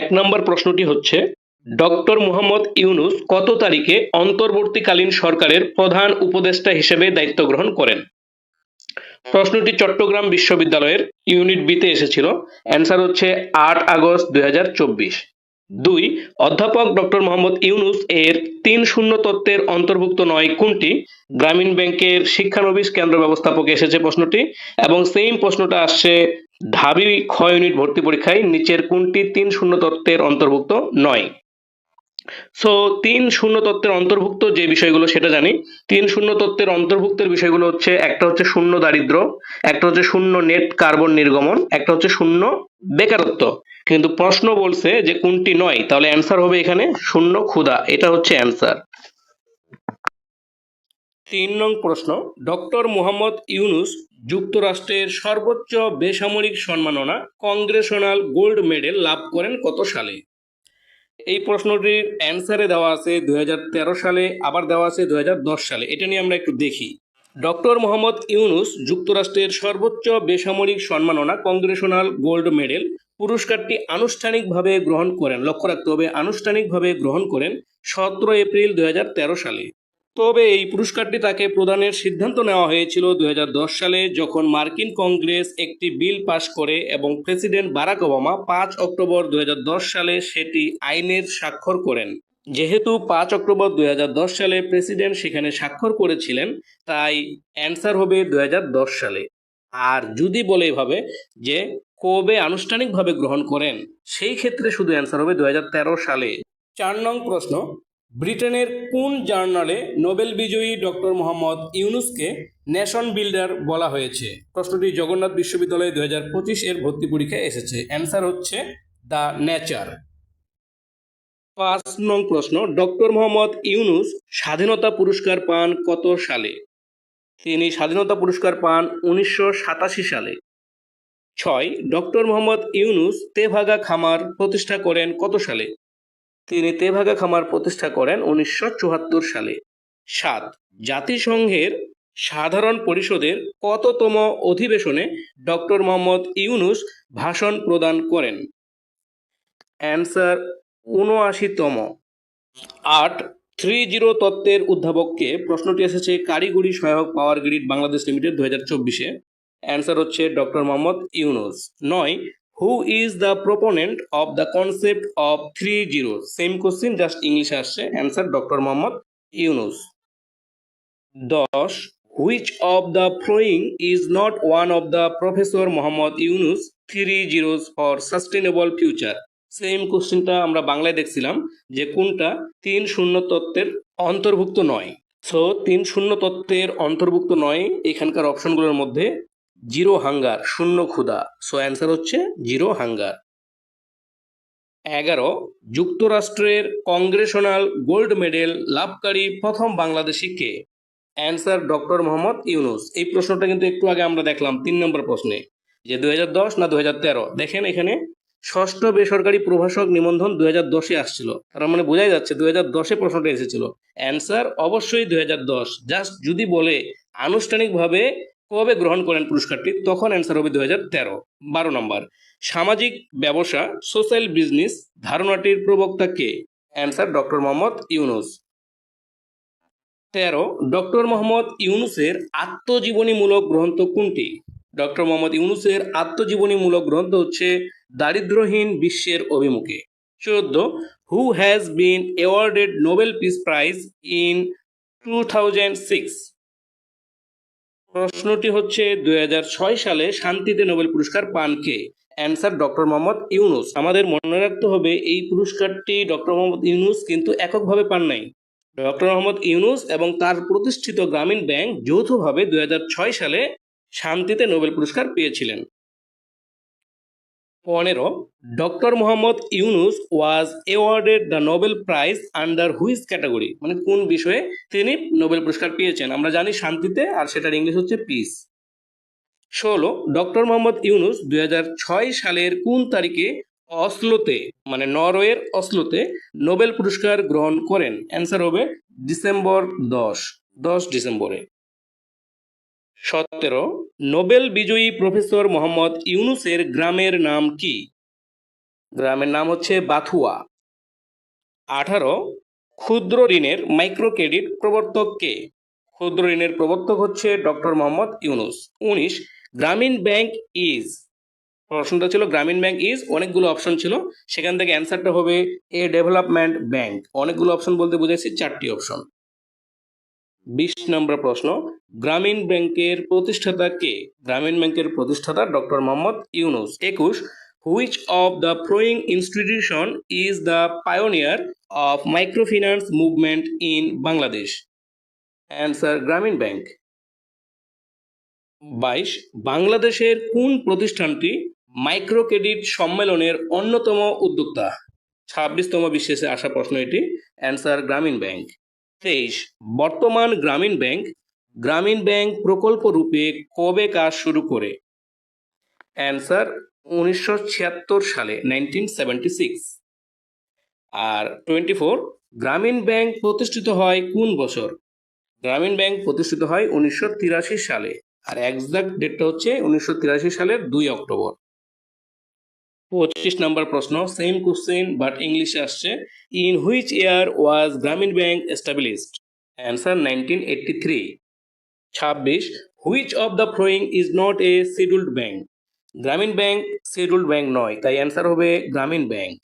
এক নম্বর প্রশ্নটি হচ্ছে, ডক্টর মোহাম্মদ ইউনুস কত তারিখে অন্তর্বর্তীকালীন সরকারের প্রধান উপদেষ্টা হিসেবে দায়িত্ব গ্রহণ করেন? প্রশ্নটি চট্টগ্রাম বিশ্ববিদ্যালয়ের ইউনিট বিতে এসেছিল। অ্যান্সার হচ্ছে আট আগস্ট দুই দুই, অধ্যাপক ডক্টর মোহাম্মদ ইউনুস এর তিন শূন্য তত্ত্বের অন্তর্ভুক্ত নয় কোনটি? গ্রামীণ ব্যাংকের শিক্ষানবিশ কেন্দ্র ব্যবস্থাপক এসেছে প্রশ্নটি। এবং সেম প্রশ্নটা আসছে ঢাবি খ ইউনিট ভর্তি পরীক্ষায় নিচের কোনটি তিন শূন্য তত্ত্বের অন্তর্ভুক্ত নয়? সো তিন শূন্য তত্ত্বের অন্তর্ভুক্ত যে বিষয়গুলো সেটা জানি। তিন শূন্য তত্ত্বের অন্তর্ভুক্তের বিষয়গুলো হচ্ছে, একটা হচ্ছে শূন্য দারিদ্র, একটা হচ্ছে শূন্য নেট কার্বন নির্গমন, একটা হচ্ছে শূন্য বেকারত্ব। কিন্তু প্রশ্ন বলছে যে কোনটি নয়, তাহলে অ্যান্সার হবে এখানে শূন্য ক্ষুধা, এটা হচ্ছে অ্যান্সার তিন নং প্রশ্ন, ডক্টর মোহাম্মদ ইউনুস যুক্তরাষ্ট্রের সর্বোচ্চ বেসামরিক সম্মাননা কংগ্রেশনাল গোল্ড মেডেল লাভ করেন কত সালে? এই প্রশ্নটির অ্যান্সারে দেওয়া আছে দু হাজার তেরো সালে, আবার দেওয়া আছে দু হাজার দশ সালে। এটা নিয়ে আমরা একটু দেখি। ডক্টর মোহাম্মদ ইউনুস যুক্তরাষ্ট্রের সর্বোচ্চ বেসামরিক সম্মাননা কংগ্রেশনাল গোল্ড মেডেল পুরস্কারটি আনুষ্ঠানিকভাবে গ্রহণ করেন। লক্ষ্য রাখতে হবে, আনুষ্ঠানিকভাবে গ্রহণ করেন সতেরো এপ্রিল দু হাজার তেরো সালে। তবে এই পুরস্কারটি তাকে প্রদানের সিদ্ধান্ত নেওয়া হয়েছিল দুই হাজার দশ সালে যখন মার্কিন কংগ্রেস একটি বিল পাশ করে এবং প্রেসিডেন্ট বারাক ওবামা পাঁচ অক্টোবর দু হাজার দশ সালে সেটি আইনের স্বাক্ষর করেন। যেহেতু পাঁচ অক্টোবর দুই হাজার দশ সালে প্রেসিডেন্ট সেখানে স্বাক্ষর করেছিলেন, তাই অ্যান্সার হবে দুই হাজার দশ সালে। আর যদি বলে এভাবে যে কবে আনুষ্ঠানিকভাবে গ্রহণ করেন, সেই ক্ষেত্রে শুধু অ্যান্সার হবে দু হাজার তেরো সালে। চার নং প্রশ্ন ব্রিটেনের কোন জার্নালে নোবেল বিজয়ী ডক্টর মোহাম্মদ ইউনুসকে নেশন বিল্ডার বলা হয়েছে? প্রশ্নটি জগন্নাথ বিশ্ববিদ্যালয় দুই হাজার পঁচিশ এর ভর্তি পরীক্ষায় এসেছে। অ্যান্সার হচ্ছে দ্য নেচার। পাঁচ নং প্রশ্ন, ডক্টর মোহাম্মদ ইউনুস স্বাধীনতা পুরস্কার পান কত সালে? তিনি স্বাধীনতা পুরস্কার পান উনিশশো সাতাশি সালে। ছয়, ডক্টর মোহাম্মদ ইউনুস তেভাগা খামার প্রতিষ্ঠা করেন কত সালে? তিনি তেভাগা খামার প্রতিষ্ঠা করেন উনিশশো চুয়াত্তর সালে। সাত, জাতিসংঘের সাধারণ পরিষদের কততম অধিবেশনে ডক্টর মোহাম্মদ ইউনুস ভাষণ প্রদান করেন? অ্যান্সার উনআশিতম আট থ্রি জিরো তত্ত্বের উদ্ভাবককে প্রশ্নটি এসেছে কারিগরি সহায়ক পাওয়ার গ্রিড বাংলাদেশ লিমিটেড দু হাজার চব্বিশে। অ্যান্সার হচ্ছে ডক্টর মোহাম্মদ ইউনুস। নয় who is the proponent of the concept of three zero same question just ইংলিশে আসছে। অ্যান্সার ডক্টর মোহাম্মদ ইউনুস দশ which of the following is not one of the professor Mohammad Yunus three zeros for sustainable future same কোশ্চেনটা আমরা বাংলায় দেখছিলাম, যে কোনটা? তিন শূন্য তত্ত্বের অন্তর্ভুক্ত নয়। সো তিন শূন্য তত্ত্বের অন্তর্ভুক্ত নয় এখানকার অপশনগুলোর মধ্যে। জিরো হাঙ্গার, শূন্য ক্ষুধা। সো অ্যান্সার হচ্ছে জিরো হাঙ্গার। এগারো, যুক্তরাষ্ট্রের কংগ্রেশনাল গোল্ড মেডেল লাভকারী প্রথম বাংলাদেশি কে? Answer doctor Mohammad Yunus. এই প্রশ্নটা কিন্তু একটু আগে আমরা দেখলাম তিন নম্বর প্রশ্নে, যে দুই হাজার দশ না দু হাজার তেরো? দেখেন এখানে ষষ্ঠ বেসরকারি প্রভাষক নিবন্ধন দু হাজার দশে আসছিল। তার মানে বোঝাই যাচ্ছে দু হাজার দশে প্রশ্নটা এসেছিল। অ্যান্সার অবশ্যই দু হাজার দশ। জাস্ট যদি বলে আনুষ্ঠানিকভাবে কবে গ্রহণ করেন পুরস্কারটি? তখন অ্যান্সার হবে দু হাজার তেরো। বারো নম্বর, সামাজিক ব্যবসা সোশ্যাল বিজনেস ধারণাটির প্রবক্তা কে? Answer doctor Mohammad Yunus. তেরো ডক্টর মোহাম্মদ ইউনুসের আত্মজীবনীমূলক গ্রন্থ কোনটি? ডক্টর মোহাম্মদ ইউনুসের আত্মজীবনীমূলক গ্রন্থ হচ্ছে দারিদ্রহীন বিশ্বের অভিমুখে। চোদ্দ who has been awarded Nobel peace prize in two thousand six প্রশ্নটি হচ্ছে দু হাজার ছয় সালে শান্তিতে নোবেল পুরস্কার পান কে? Answer doctor Mohammad Yunus. আমাদের মনে রাখতে হবে, এই পুরস্কারটি ডক্টর মোহাম্মদ ইউনুস কিন্তু এককভাবে পান নাই। ডক্টর মোহাম্মদ ইউনুস এবং তার প্রতিষ্ঠিত গ্রামীণ ব্যাংক যৌথভাবে দুই হাজার ছয় সালে শান্তিতে নোবেল পুরস্কার পেয়েছিলেন। পনেরো, doctor Mohammad Yunus was awarded the Nobel prize under which category. মানে কোন বিষয়ে তিনি নোবেল পুরস্কার পেয়েছেন? আমরা জানি শান্তিতে আর সেটার ইংলিশ হচ্ছে পিস ষোলো, ডক্টর মোহাম্মদ ইউনুস দুই হাজার ছয় সালের কোন তারিখে অসলোতে মানে নরওয়ের অসলোতে নোবেল পুরস্কার গ্রহণ করেন? অ্যান্সার হবে ডিসেম্বর দশ দশ ডিসেম্বরে। সতেরো, নোবেল বিজয়ী প্রফেসর মোহাম্মদ ইউনুসের গ্রামের নাম কি? গ্রামের নাম হচ্ছে বাথুয়া। আঠারো, ক্ষুদ্র ঋণের মাইক্রো ক্রেডিট প্রবর্তক কে? ক্ষুদ্র ঋণের প্রবর্তক হচ্ছে ডক্টর মোহাম্মদ ইউনুস। উনিশ, গ্রামীণ ব্যাংক ইজ। প্রশ্নটা ছিল গ্রামীণ ব্যাংক ইজ, অনেকগুলো অপশন ছিল। সেখান থেকে অ্যান্সারটা হবে এ ডেভেলপমেন্ট ব্যাংক। অনেকগুলো অপশন বলতে বুঝেছি চারটি অপশন। বিশ নম্বর প্রশ্ন, গ্রামীণ ব্যাংকের প্রতিষ্ঠাতা কে? গ্রামীণ ব্যাংকের প্রতিষ্ঠাতা ডক্টর মোহাম্মদ ইউনুস। একুশ which of the following institution is the pioneer of microfinance movement in Bangladesh answer Grameen bank. বাইশ, বাংলাদেশের কোন প্রতিষ্ঠানটি মাইক্রো ক্রেডিট সম্মেলনের অন্যতম উদ্যোক্তা? ছাব্বিশতম বিশেষে আসা প্রশ্ন এটি। Answer Grameen bank. তেইশ, বর্তমান গ্রামীণ ব্যাংক গ্রামীণ ব্যাংক প্রকল্প রূপে কবে কাজ শুরু করে? অ্যান্সার, উনিশশো ছিয়াত্তর সালে, নাইনটিন আর টোয়েন্টি ফোর, গ্রামীণ ব্যাংক প্রতিষ্ঠিত হয় কোন বছর? গ্রামীণ ব্যাংক প্রতিষ্ঠিত হয় উনিশশো তিরাশি সালে, আর এক্সাক্ট ডেটটা হচ্ছে উনিশশো তিরাশি সালের দুই অক্টোবর। পঁচিশ নম্বর প্রশ্ন সেম কোশ্চেন বাট ইংলিশে আসছে। In which year was Grameen bank established answer nineteen eighty three ছাব্বিশ which of the following is not a scheduled bank Grameen bank scheduled bank নয়, তাই অ্যান্সার হবে গ্রামীণ ব্যাংক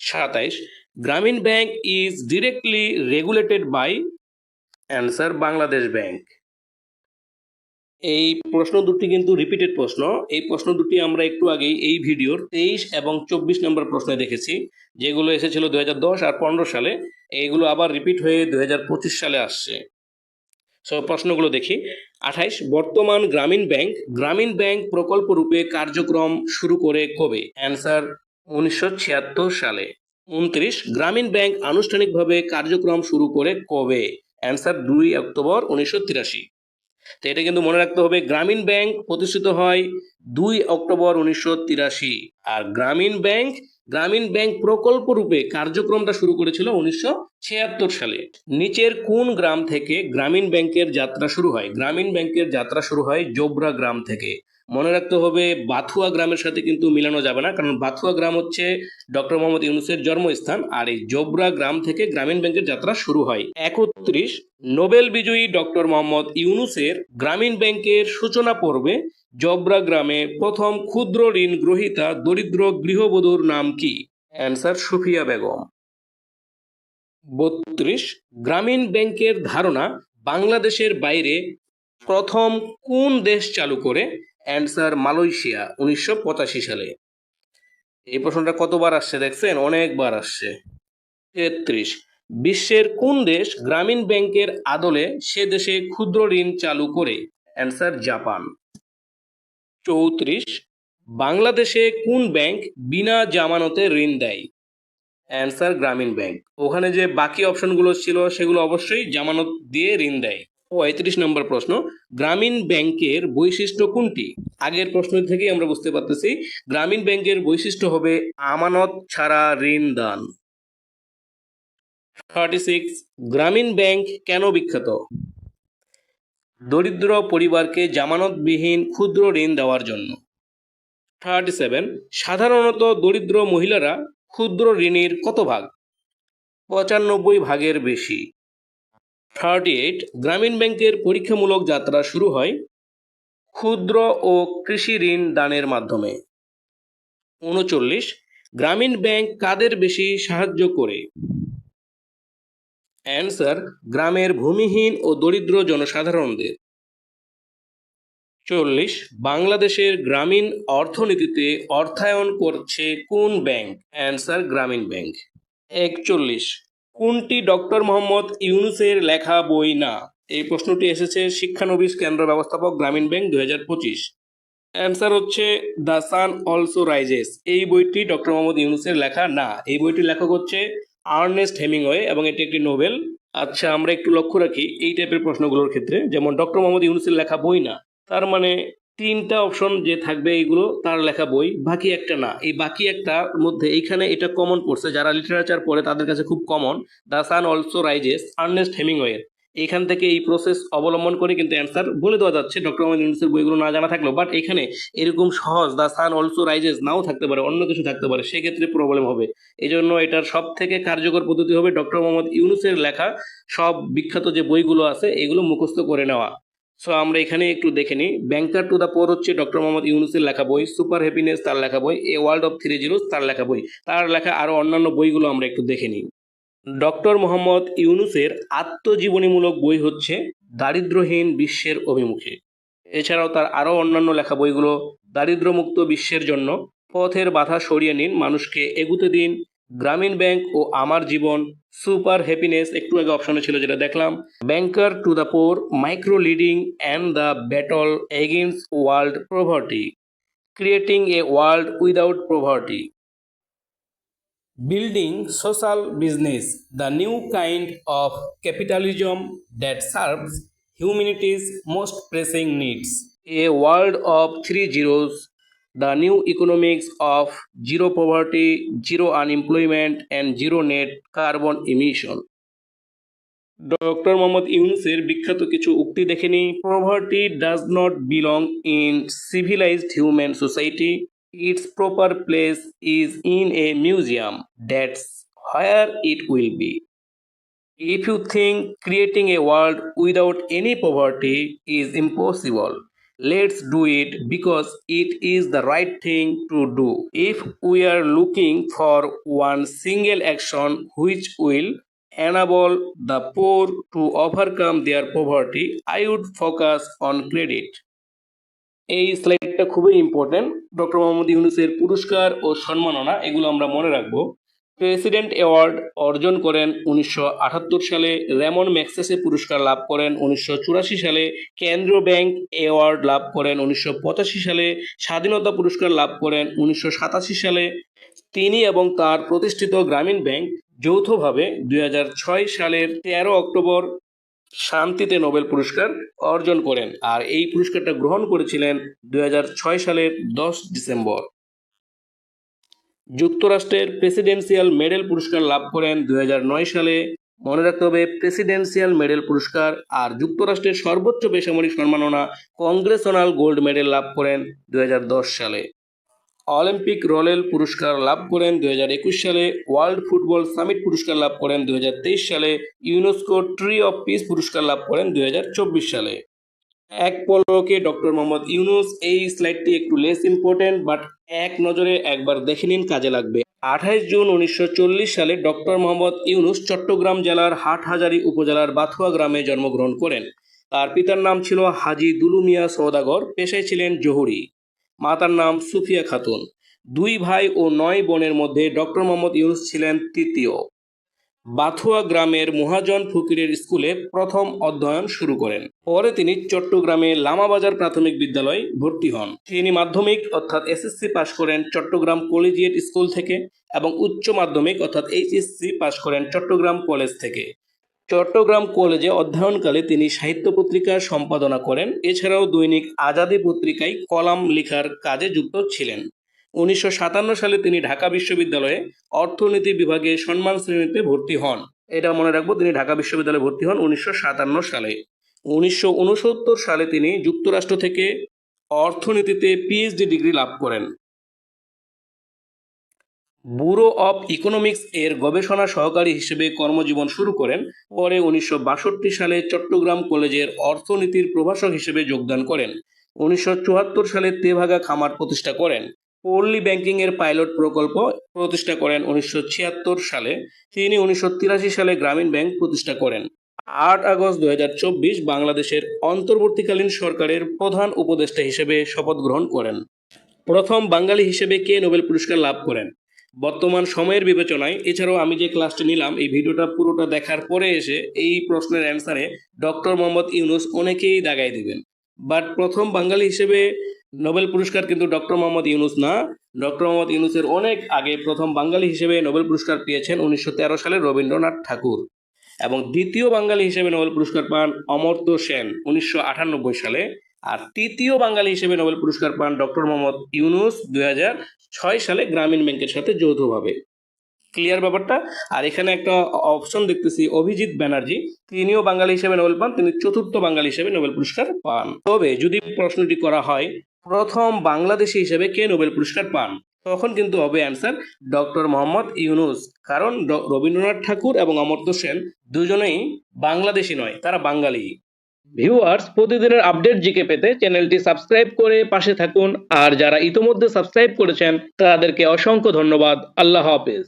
সাতাইশ Grameen bank is directly regulated by answer Bangladesh bank এই প্রশ্ন দুটি কিন্তু repeated প্রশ্ন। এই প্রশ্ন দুটি আমরা একটু আগেই এই ভিডিওর তেইশ এবং চব্বিশ নম্বর প্রশ্নে দেখেছি, যেগুলো এসেছিল দু আর পনেরো সালে। এইগুলো আবার রিপিট হয়ে দু সালে আসছে। সো প্রশ্নগুলো দেখি। আঠাইশ, বর্তমান গ্রামীণ ব্যাংক গ্রামীণ ব্যাংক প্রকল্প রূপে কার্যক্রম শুরু করে কবে? অ্যান্সার উনিশশো ছিয়াত্তর সালে। উনত্রিশ, গ্রামীণ ব্যাংক আনুষ্ঠানিকভাবে কার্যক্রম শুরু করে কবে? অ্যান্সার দুই অক্টোবর, উনিশশো তিরাশি। তো এটা কিন্তু মনে রাখতে হবে, গ্রামীণ ব্যাংক প্রতিষ্ঠিত হয় দুই অক্টোবর উনিশশো তিরাশি। আর গ্রামীণ ব্যাংক গ্রামীণ ব্যাংক প্রকল্প রূপে কার্যক্রমটা শুরু করেছিল উনিশশো ছিয়াত্তর সালে। নিচের কোন গ্রাম থেকে গ্রামীণ ব্যাংকের যাত্রা শুরু হয়? গ্রামীণ ব্যাংকের যাত্রা শুরু হয় জোবরা গ্রাম থেকে। মনে রাখতে হবে, বাথুয়া গ্রামের সাথে কিন্তু মিলানো যাবে না, কারণ বাথুয়া গ্রাম হচ্ছে ডক্টর মোহাম্মদ ইউনুসের জন্মস্থান আর এই জোবরা গ্রাম থেকে গ্রামীণ ব্যাংকের যাত্রা শুরু হয়। একত্রিশ, নোবেল বিজয়ী ডক্টর মোহাম্মদ ইউনুসের গ্রামীণ ব্যাংকের সূচনা পর্বে জবরা গ্রামে প্রথম ক্ষুদ্র ঋণ গ্রহীতা দরিদ্র গৃহবধূর নাম কি? অ্যান্সার সুফিয়া বেগম। বত্রিশ, গ্রামীণ ব্যাংকের ধারণা বাংলাদেশের বাইরে প্রথম কোন দেশ চালু করে? অ্যান্সার মালয়েশিয়া উনিশশো পঁচাশি সালে। এই প্রশ্নটা কতবার আসছে দেখছেন? অনেকবার আসছে। তেত্রিশ। বিশ্বের কোন দেশ গ্রামীণ ব্যাংকের আদলে সে দেশে ক্ষুদ্র ঋণ চালু করে? অ্যান্সার জাপান চৌত্রিশ। বাংলাদেশে কোন ব্যাংক বিনা জামানতে ঋণ দেয়? Answer Grameen bank. ওখানে যে বাকি অপশনগুলো ছিল সেগুলো অবশ্যই জামানত দিয়ে ঋণ দেয়। পঁয়ত্রিশ নম্বর প্রশ্ন, গ্রামীণ ব্যাংকের বৈশিষ্ট্য কোনটি? আগের প্রশ্ন থেকেই আমরা বুঝতে পারতেছি, গ্রামীণ ব্যাংকের বৈশিষ্ট্য হবে আমানত ছাড়া ঋণ দান। থার্টি সিক্স গ্রামীণ ব্যাংক কেন বিখ্যাত? দরিদ্র পরিবারকে জামানতবিহীন ক্ষুদ্র ঋণ দেওয়ার জন্য। থার্টি সেভেন সাধারণত দরিদ্র মহিলারা ক্ষুদ্র ঋণের কত ভাগ? পঁচানব্বই ভাগের বেশি। থার্টি এইট গ্রামীণ ব্যাংকের পরীক্ষামূলক যাত্রা শুরু হয় ক্ষুদ্র ও কৃষি ঋণ দানের মাধ্যমে। উনচল্লিশ, গ্রামীণ ব্যাংক কাদের বেশি সাহায্য করে? অ্যান্সার, গ্রামের ভূমিহীন ও দরিদ্র জনসাধারণদের। চল্লিশ, বাংলাদেশের গ্রামীণ অর্থনীতিতে অর্থায়ন করছে কোন ব্যাংক? Answer, Grameen bank. একচল্লিশ কোনটি ডক্টর মোহাম্মদ ইউনুসের লেখা বই না? এই প্রশ্নটি এসেছে শিক্ষানবিশ কেন্দ্র ব্যবস্থাপক গ্রামীণ ব্যাংক দু হাজার পঁচিশ। অ্যান্সার হচ্ছে দ্য সান অলসো রাইজেস। এই বইটি ডক্টর মোহাম্মদ ইউনুসের লেখা না। এই বইটির লেখক হচ্ছে আর্নেস্ট হেমিংওয়ে এবং এটি একটি নোবেল। আচ্ছা আমরা একটু লক্ষ্য রাখি এই টাইপের প্রশ্নগুলোর ক্ষেত্রে। যেমন, ডক্টর মোহাম্মদ ইউনুসের লেখা বই না। তার মানে তিনটা অপশন যে থাকবে এইগুলো, তার লেখা বই, বাকি একটা না। এই বাকি একটার মধ্যে এইখানে এটা কমন পড়ছে যারা লিটারেচার পড়ে, তাদের কাছে খুব common the sun also rises Ernest হেমিংওয়ের এখান থেকে এই প্রসেস অবলম্বন করে কিন্তু অ্যান্সার বলে দেওয়া যাচ্ছে। ডক্টর মোহাম্মদ ইউনুসের বইগুলো না জানা থাকলেও। বাট এখানে এরকম সহজ দ্য সান অলসো রাইজেস নাও থাকতে পারে, অন্য কিছু থাকতে পারে, সেক্ষেত্রে প্রবলেম হবে। এই জন্য এটার সব থেকে কার্যকর পদ্ধতি হবে ডক্টর মোহাম্মদ ইউনুসের লেখা। সব বিখ্যাত যে বইগুলো আছে, এগুলো মুখস্থ করে নেওয়া। সো আমরা এখানে একটু দেখে নিই। ব্যাংকার টু দ্য পোর হচ্ছে ডক্টর মোহাম্মদ ইউনুসের লেখা বই সুপার হ্যাপিনেস তার লেখা বই a world of three zeros তার লেখা বই। তার লেখা আরও অন্যান্য বইগুলো আমরা একটু দেখে নিই। ডক্টর মোহাম্মদ ইউনুসের আত্মজীবনীমূলক বই হচ্ছে দারিদ্রহীন বিশ্বের অভিমুখে। এছাড়াও তার আরও অন্যান্য লেখা বইগুলো দারিদ্র্যমুক্ত বিশ্বের জন্য পথের বাধা সরিয়ে নিন, মানুষকে এগুতে দিন গ্রামীণ ব্যাংক ও আমার জীবন, সুপার হ্যাপিনেস একটু আগে অপশনে ছিল যেটা দেখলাম। Banker to the poor, micro lending and the battle against world poverty. Creating a world without poverty. Building social business, the new kind of capitalism that serves humanity's most pressing needs. A world of three zeros the new economics of zero poverty zero unemployment and zero net carbon emission doctor Mohammad ইউনুসের বিখ্যাত কিছু উক্তি দেখে নিই poverty does not belong in civilised human society it's proper place is in a museum that's where it will be If you think creating a world without any poverty is impossible, let's do it because it is the right thing to do. If we are looking for one single action which will enable the poor to overcome their poverty, I would focus on credit. এই স্লাইডটা খুবই important doctor Mohammad ইউনুসের পুরস্কার ও সম্মাননা এগুলো আমরা মনে রাখব president award অর্জন করেন উনিশশো আটাত্তর সালে, রেমন ম্যাক্সেসে পুরস্কার লাভ করেন উনিশশো চুরাশি সালে, কেন্দ্রীয় ব্যাংক অ্যাওয়ার্ড লাভ করেন উনিশশো পঁচাশি সালে, স্বাধীনতা পুরস্কার লাভ করেন উনিশশো সাতাশি সালে। তিনি এবং তার প্রতিষ্ঠিত গ্রামীণ ব্যাংক যৌথভাবে দু হাজার ছয় সালের তেরো অক্টোবর শান্তিতে নোবেল পুরস্কার অর্জন করেন। আর এই পুরস্কারটা গ্রহণ করেছিলেন দু হাজার ছয় সালের দশ ডিসেম্বর। যুক্তরাষ্ট্রের প্রেসিডেন্সিয়াল মেডেল পুরস্কার লাভ করেন দু হাজার নয় সালে। মনে রাখতে হবে, প্রেসিডেন্সিয়াল মেডেল পুরস্কার আর যুক্তরাষ্ট্রের সর্বোচ্চ বেসামরিক সম্মাননা কংগ্রেসনাল গোল্ড মেডেল লাভ করেন দু হাজার দশ সালে। অলিম্পিক রলেল পুরস্কার লাভ করেন দু হাজার একুশ সালে। ওয়ার্ল্ড ফুটবল সামিট পুরস্কার লাভ করেন দু হাজার তেইশ সালে। ইউনেস্কো ট্রি অফ পিস পুরস্কার লাভ করেন দু হাজার চব্বিশ সালে। এক পলকে ডক্টর মোহাম্মদ ইউনুস এই স্লাইডটি একটু লেস ইম্পর্টেন্ট বাট এক নজরে একবার দেখে নিন কাজে লাগবে। আঠাইশ জুন উনিশশো চল্লিশ সালে ডক্টর মোহাম্মদ ইউনুস চট্টগ্রাম জেলার হাটহাজারী উপজেলার বাথুয়া গ্রামে জন্মগ্রহণ করেন। তার পিতার নাম ছিল হাজি দুলুমিয়া সৌদাগর পেশায় ছিলেন জহুরি। মাতার নাম সুফিয়া খাতুন। দুই ভাই ও নয় বোনের মধ্যে ডক্টর মোহাম্মদ ইউনুস ছিলেন তৃতীয়। বাথুয়া গ্রামের মহাজন ফকিরের স্কুলে প্রথম অধ্যয়ন শুরু করেন। পরে তিনি চট্টগ্রামে লামাবাজার প্রাথমিক বিদ্যালয়ে ভর্তি হন। তিনি মাধ্যমিক, অর্থাৎ এসএসসি পাশ করেন চট্টগ্রাম কলেজিয়েট স্কুল থেকে এবং উচ্চ মাধ্যমিক, অর্থাৎ এইচএসসি পাশ করেন চট্টগ্রাম কলেজ থেকে। চট্টগ্রাম কলেজে অধ্যয়নকালে তিনি সাহিত্য পত্রিকা সম্পাদনা করেন। এছাড়াও দৈনিক আজাদী পত্রিকায় কলাম লেখার কাজে যুক্ত ছিলেন। উনিশশো সাতান্ন সালে তিনি ঢাকা বিশ্ববিদ্যালয়ে অর্থনীতি বিভাগে সম্মান শ্রেণীতে ভর্তি হন। এটা মনে রাখব, তিনি ঢাকা বিশ্ববিদ্যালয়ে ভর্তি হন উনিশশো সাতান্ন সালে। উনিশশো উনসত্তর সালে তিনি যুক্তরাষ্ট্র থেকে অর্থনীতিতে পিএইচডি ডিগ্রি লাভ করেন। ব্যুরো অব ইকোনমিক্স এর গবেষণা সহকারী হিসেবে কর্মজীবন শুরু করেন। পরে উনিশশো বাষট্টি সালে চট্টগ্রাম কলেজের অর্থনীতির প্রভাষক হিসেবে যোগদান করেন। উনিশশো চুয়াত্তর সালে তেভাগা খামার প্রতিষ্ঠা করেন। পল্লী ব্যাংকিং এর পাইলট প্রকল্প প্রতিষ্ঠা করেন উনিশশো ছিয়াত্তর সালে। তিনি উনিশশো তিরাশি সালে গ্রামীণ ব্যাংক প্রতিষ্ঠা করেন। আট আগস্ট দু হাজার চব্বিশ বাংলাদেশের অন্তর্বর্তীকালীন সরকারের প্রধান উপদেষ্টা হিসেবে শপথ গ্রহণ করেন। প্রথম বাঙালি হিসেবে কে নোবেল পুরস্কার লাভ করেন? বর্তমান সময়ের বিবেচনায়, এছাড়াও আমি যে ক্লাসটি নিলাম, এই ভিডিওটা পুরোটা দেখার পরে এসে এই প্রশ্নের অ্যান্সারে ডক্টর মোহাম্মদ ইউনুস অনেকেই দাগাই দিবেন। বাট প্রথম বাঙালি হিসেবে নোবেল পুরস্কার কিন্তু ডক্টর মোহাম্মদ ইউনুস না। ডক্টর মোহাম্মদ ইউনুসের অনেক আগে প্রথম বাঙালি হিসেবে নোবেল পুরস্কার পেয়েছেন উনিশশো তেরো সালে রবীন্দ্রনাথ ঠাকুর। এবং দ্বিতীয় বাঙালি হিসেবে নোবেল পুরস্কার পান অমর্ত্য সেন উনিশশো আটানব্বই সালে। আর তৃতীয় বাঙালি হিসেবে নোবেল পুরস্কার পান ডক্টর মোহাম্মদ ইউনুস দুই সালে গ্রামীণ ব্যাংকের সাথে যৌথভাবে। ক্লিয়ার ব্যাপারটা? আর এখানে একটা অপশন দেখতেছি, অভিজিৎ ব্যানার্জি। তিনিও বাঙালি হিসেবে নোবেল পান, তিনি চতুর্থ বাঙালি হিসেবে নোবেল পুরস্কার পান। তবে যদি প্রশ্নটি করা হয় প্রথম বাংলাদেশি হিসেবে কে নোবেল পুরস্কার পান? তখন কিন্তু হবে অ্যান্সার ডক্টর মোহাম্মদ ইউনুস। কারণ রবীন্দ্রনাথ ঠাকুর এবং অমর্ত্য সেন দুজনেই বাংলাদেশি নয়, তারা বাঙালি। ভিউয়ার্স, প্রতিদিনের আপডেট জিকে পেতে চ্যানেলটি সাবস্ক্রাইব করে পাশে থাকুন। আর যারা ইতোমধ্যে সাবস্ক্রাইব করেছেন, তাদেরকে অসংখ্য ধন্যবাদ। আল্লাহ হাফেজ।